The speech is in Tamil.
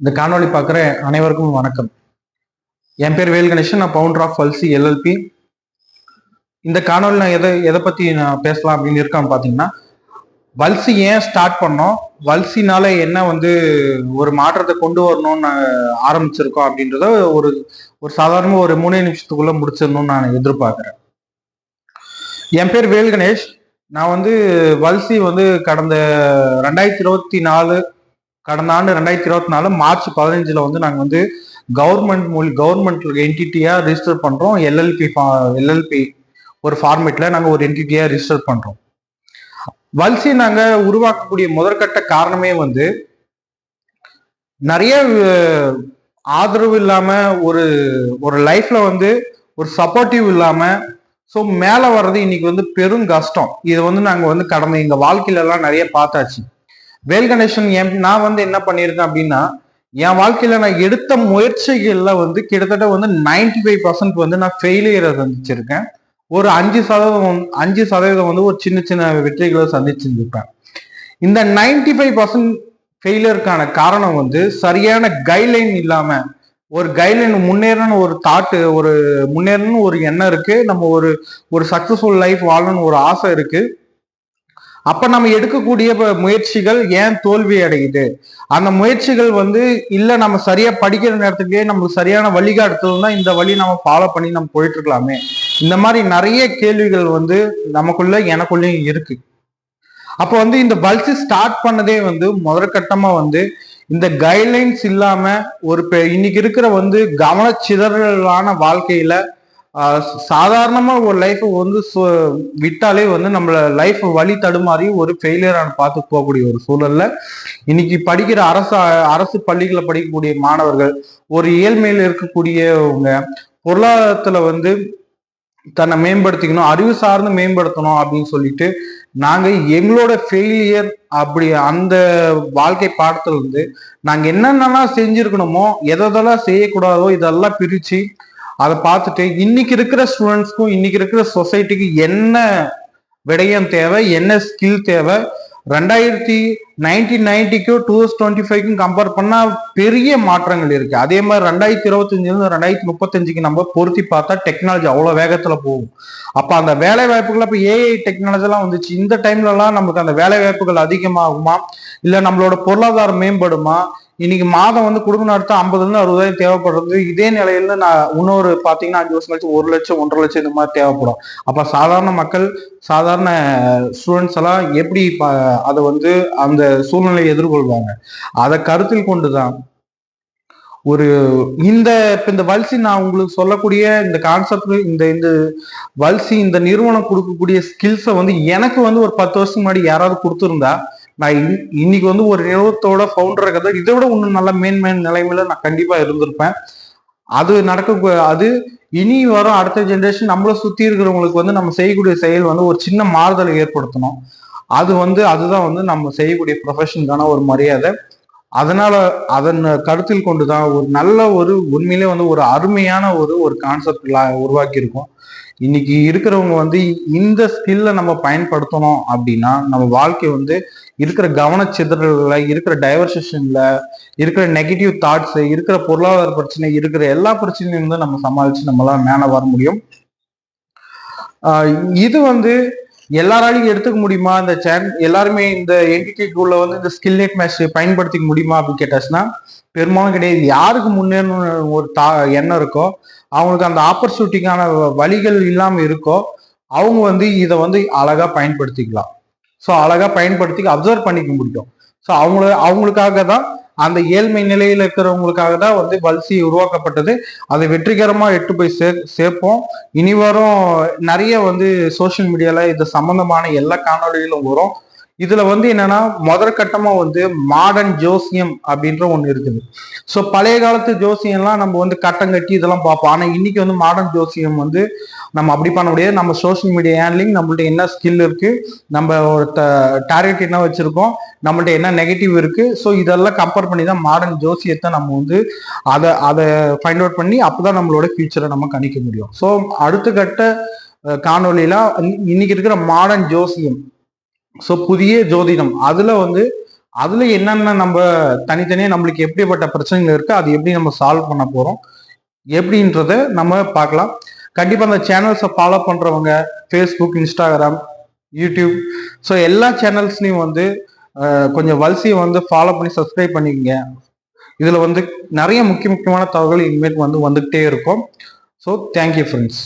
இந்த காணொளி பார்க்குற அனைவருக்கும் வணக்கம். என் பேர் வேல் கணேசன் நான் பவுண்டர் ஆஃப் வல்சி எல்எல்பி இந்த காணொளி நான் எதை எதை பற்றி நான் பேசலாம் அப்படின்னு இருக்கான்னு பார்த்தீங்கன்னா வல்சி ஏன் ஸ்டார்ட் பண்ணோம்? வல்சினால என்ன வந்து ஒரு மாற்றத்தை கொண்டு வரணும்னு ஆரம்பிச்சிருக்கோம் அப்படின்றத ஒரு ஒரு சாதாரண ஒரு மூணே நிமிஷத்துக்குள்ள முடிச்சிடணும்னு நான் எதிர்பார்க்குறேன். என் பேர் வேல் கணேஷ். நான் வந்து வல்சி வந்து கடந்த ரெண்டாயிரத்தி இருபத்தி நாலு கடந்த ஆண்டு ரெண்டாயிரத்தி இருபத்தி நாலு மார்ச் பதினஞ்சுல வந்து நாங்கள் வந்து கவர்மெண்ட் மூலி கவர்மெண்ட் என்டிட்டியா ரிஜிஸ்டர் பண்றோம். எல்எல்பி எல்எல்பி ஒரு ஃபார்மேட்ல நாங்கள் ஒரு என்டிட்டியா ரிஜிஸ்டர் பண்றோம். வல்சி நாங்கள் உருவாக்கக்கூடிய முதற்கட்ட காரணமே வந்து நிறைய ஆதரவு இல்லாம ஒரு ஒரு லைஃப்ல வந்து ஒரு சப்போர்ட்டிவ் இல்லாம ஸோ மேலே வர்றது இன்னைக்கு வந்து பெரும் கஷ்டம். இது வந்து நாங்கள் வந்து கடந்த எங்கள் வாழ்க்கையிலலாம் நிறைய பார்த்தாச்சு. வேல் கணேசன் என் நான் வந்து என்ன பண்ணியிருக்கேன் அப்படின்னா என் வாழ்க்கையில நான் எடுத்த முயற்சிகள்ல வந்து கிட்டத்தட்ட வந்து 95% ஃபைவ் பர்சன்ட் வந்து நான் ஃபெயிலியரை சந்திச்சிருக்கேன். ஒரு அஞ்சு சதவீதம் அஞ்சு சதவீதம் வந்து ஒரு சின்ன சின்ன வெற்றிகளை சந்திச்சிருந்துருப்பேன். இந்த 95% ஃபைவ் பர்சன்ட் ஃபெயிலியருக்கான காரணம் வந்து சரியான கைட்லைன் இல்லாம ஒரு கைட்லைன் முன்னேறணும் ஒரு தாட்டு ஒரு முன்னேறணும் ஒரு எண்ணம் இருக்கு. நம்ம ஒரு ஒரு சக்சஸ்ஃபுல் லைஃப் வாழணும்னு ஒரு ஆசை இருக்கு. அப்ப நம்ம எடுக்கக்கூடிய முயற்சிகள் ஏன் தோல்வி அடையுது? அந்த முயற்சிகள் வந்து இல்ல நம்ம சரியா படிக்கிற நேரத்துக்கே நமக்கு சரியான வழிகாட்டுதல் இந்த வழி நம்ம ஃபாலோ பண்ணி நம்ம போயிட்டு இருக்கலாமே இந்த மாதிரி நிறைய கேள்விகள் வந்து நமக்குள்ள எனக்குள்ளேயும் இருக்கு. அப்போ வந்து இந்த பல்ஸ் ஸ்டார்ட் பண்ணதே வந்து முதற்கட்டமா வந்து இந்த கைட்லைன்ஸ் இல்லாம ஒரு பெ- இன்னைக்கு இருக்கிற வந்து கவனச்சிதறலான வாழ்க்கையில சாதாரணமாக சாதாரணமா ஒரு லைஃப் வந்து சு- விட்டாலே வந்து நம்மள லைஃப் வழி தடுமாறி ஒரு ஃபெயிலியரான பார்த்து போகக்கூடிய ஒரு சூழல்ல இன்னைக்கு படிக்கிற அரசு அரசு பள்ளிகளை படிக்கக்கூடிய மாணவர்கள் ஒரு ஏழ்மையில் இருக்கக்கூடியவங்க பொருளாதாரத்துல வந்து தன்னை மேம்படுத்திக்கணும் அறிவு சார்ந்து மேம்படுத்தணும் அப்படின்னு சொல்லிட்டு நாங்க எங்களோட ஃபெயிலியர் அப்படி அந்த வாழ்க்கை பாடத்துல இருந்து நாங்க என்னென்னலாம் செஞ்சிருக்கணுமோ எதெல்லாம் செய்யக்கூடாதோ இதெல்லாம் பிரிச்சு அதை பார்த்துட்டு இன்னைக்கு இருக்கிற ஸ்டூடெண்ட்ஸ்க்கும் இன்னைக்கு இருக்கிற சொசைட்டிக்கு என்ன விடயம் தேவை என்ன ஸ்கில் தேவை? ரெண்டாயிரத்தி நைன்டீன் நைன்டிக்கும் டூ தௌசண்ட் டுவெண்ட்டி ஃபைவ்க்கும் கம்பேர் பண்ணா பெரிய மாற்றங்கள் இருக்கு. அதே மாதிரி ரெண்டாயிரத்தி இருபத்தஞ்சிலிருந்து ரெண்டாயிரத்தி முப்பத்தஞ்சுக்கு நம்ம பொருத்தி பார்த்தா டெக்னாலஜி அவ்வளவு வேகத்துல போகும். அப்ப அந்த வேலை வாய்ப்புகள் அப்போ ஏஐ டெக்னாலஜி எல்லாம் வந்துச்சு. இந்த டைம்ல எல்லாம் நமக்கு அந்த வேலை வாய்ப்புகள் அதிகமாகுமா? இல்ல நம்மளோட பொருளாதாரம் மேம்படுமா? இன்னைக்கு மாதம் வந்து குடும்ப நடத்த ஐம்பதுலேருந்து அறுபதாயிரம் தேவைப்படுறது இதே நிலையில நான் இன்னொரு பார்த்தீங்கன்னா அஞ்சு வருஷம் கழிச்சு ஒரு லட்சம் ஒன்றரை லட்சம் இந்த மாதிரி தேவைப்படும். அப்போ சாதாரண மக்கள் சாதாரண ஸ்டூடெண்ட்ஸ் எல்லாம் எப்படி ப- அதை வந்து அந்த சூழ்நிலையை எதிர்கொள்வாங்க? அதை கருத்தில் கொண்டு தான் ஒரு இந்த இப்போ இந்த வல்சி நான் உங்களுக்கு சொல்லக்கூடிய இந்த கான்செப்ட் இந்த இந்த வல்சி இந்த நிறுவனம் கொடுக்கக்கூடிய ஸ்கில்ஸை வந்து எனக்கு வந்து ஒரு பத்து வருஷம் முன்னாடி யாராவது கொடுத்துருந்தா நான் இன்- இன்னைக்கு வந்து ஒரு நிறுவனத்தோட ஃபவுண்டர் கதை இதை விட இன்னும் நல்ல மேன்மேன் நிலைமையில நான் கண்டிப்பா இருந்திருப்பேன். அது நடக்க அது இனி வரும் அடுத்த ஜென்ரேஷன் நம்மளை சுத்தி இருக்கிறவங்களுக்கு வந்து நம்ம செய்யக்கூடிய செயல் வந்து ஒரு சின்ன மாறுதலை ஏற்படுத்தணும். அது வந்து அதுதான் வந்து நம்ம செய்யக்கூடிய ப்ரொஃபஷனுக்கான ஒரு மரியாதை. அதனால அதன் கருத்தில் கொண்டுதான் ஒரு நல்ல ஒரு உண்மையிலே வந்து ஒரு அருமையான ஒரு ஒரு கான்செப்ட் உருவாக்கி இருக்கோம் இன்னைக்கு இருக்கிறவங்க வந்து இந்த ஸ்கில்ல நம்ம பயன்படுத்தணும் அப்படின்னா நம்ம வாழ்க்கை வந்து இருக்கிற கவனச்சிதறல்களை இருக்கிற டைவர்சேஷன்ல இருக்கிற நெகட்டிவ் தாட்ஸ் இருக்கிற பொருளாதார பிரச்சனை இருக்கிற எல்லா பிரச்சனையும் வந்து நம்ம சமாளிச்சு நம்மளால மேலே வர முடியும். இது வந்து எல்லாராலையும் எடுத்துக்க முடியுமா? இந்த சேன் எல்லாருமே இந்த என்டிடிக்குள்ள வந்து இந்த ஸ்கில் நெட் மேட்ச் பயன்படுத்திக்க முடியுமா அப்படின்னு கேட்டாச்சுன்னா பெரும்பாலும் கிடையாது. யாருக்கு முன்னேறணும் ஒரு தா எண்ணம் இருக்கோ அவங்களுக்கு அந்த ஆப்பர்ச்சுனிட்டிக்கான வழிகள் இல்லாமல் இருக்கோ அவங்க வந்து இதை வந்து அழகா பயன்படுத்திக்கலாம். ஸோ அழகாக பயன்படுத்தி அப்சர்வ் பண்ணிக்க முடியும் ஸோ அவங்கள அவங்களுக்காக தான் அந்த ஏழ்மை நிலையில் இருக்கிறவங்களுக்காக தான் வந்து பல்சி உருவாக்கப்பட்டது. அதை வெற்றிகரமாக எட்டு போய் சே சேர்ப்போம். இனி வரும் நிறைய வந்து சோஷியல் மீடியாவில் இது சம்மந்தமான எல்லா காணொளிகளும் வரும். இதுல வந்து என்னன்னா முதற்கட்டமா வந்து மாடர்ன் ஜோசியம் அப்படின்ற ஒண்ணு இருக்குது. ஸோ பழைய காலத்து ஜோசியம்லாம் நம்ம வந்து கட்டம் கட்டி இதெல்லாம் பார்ப்போம். ஆனா இன்னைக்கு வந்து மாடர்ன் ஜோசியம் வந்து நம்ம அப்படி பண்ண முடியாது. நம்ம சோஷியல் மீடியா ஹேண்ட்லிங் நம்மள்ட்ட என்ன ஸ்கில் இருக்கு நம்ம ஒரு டார்கெட் என்ன வச்சிருக்கோம் நம்மள்ட்ட என்ன நெகட்டிவ் இருக்கு. ஸோ இதெல்லாம் கம்பேர் பண்ணி தான் மாடர்ன் ஜோசியத்தை நம்ம வந்து அதை அதை ஃபைண்ட் அவுட் பண்ணி அப்பதான் நம்மளோட ஃபியூச்சரை நம்ம கணிக்க முடியும். ஸோ அடுத்த கட்ட காணொலியில இன்னைக்கு இருக்கிற மாடர்ன் ஜோசியம் ஸோ புதிய ஜோதிடம். அதுல வந்து அதுல என்னென்ன நம்ம தனித்தனியா நம்மளுக்கு எப்படிப்பட்ட பிரச்சனைகள் இருக்கு அது எப்படி நம்ம சால்வ் பண்ண போறோம் எப்படின்றத நம்ம பார்க்கலாம். கண்டிப்பா அந்த சேனல்ஸை ஃபாலோ பண்றவங்க ஃபேஸ்புக் இன்ஸ்டாகிராம் யூடியூப் ஸோ எல்லா சேனல்ஸ்லையும் வந்து கொஞ்சம் வல்சியை வந்து ஃபாலோ பண்ணி சப்ஸ்கிரைப் பண்ணிக்கங்க. இதுல வந்து நிறைய முக்கிய முக்கியமான தகவல் இனிமேல் வந்து வந்துகிட்டே இருக்கும். So thank you friends